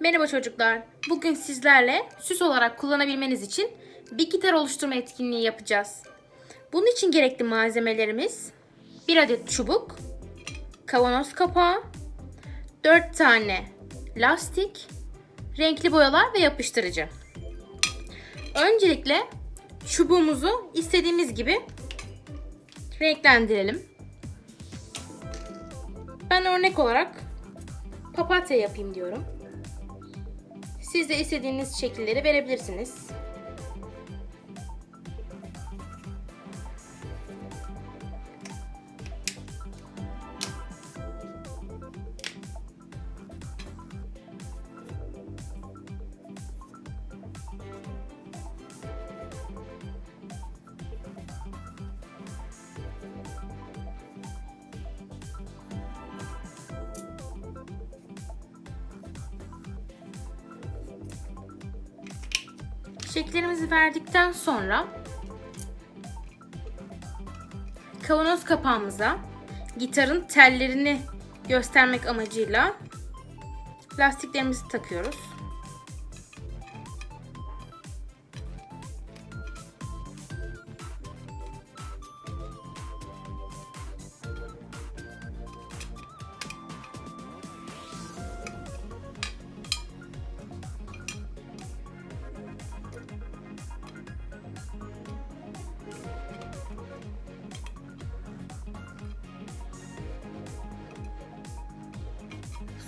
Merhaba çocuklar. Bugün sizlerle süs olarak kullanabilmeniz için bir gitar oluşturma etkinliği yapacağız. Bunun için gerekli malzemelerimiz bir adet çubuk, kavanoz kapağı, 4 tane lastik, renkli boyalar ve yapıştırıcı. Öncelikle çubuğumuzu istediğimiz gibi renklendirelim. Ben örnek olarak papatya yapayım diyorum. Siz de istediğiniz şekilleri verebilirsiniz. Şekillerimizi verdikten sonra kavanoz kapağımıza gitarın tellerini göstermek amacıyla lastiklerimizi takıyoruz.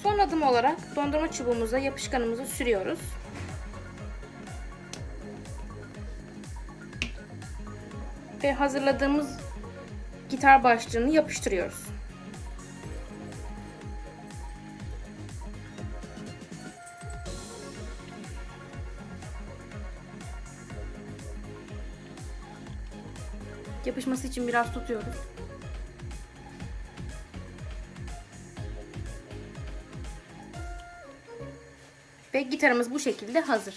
Son adım olarak dondurma çubuğumuza yapışkanımızı sürüyoruz. Ve hazırladığımız gitar başlığını yapıştırıyoruz. Yapışması için biraz tutuyoruz. Ve gitarımız bu şekilde hazır.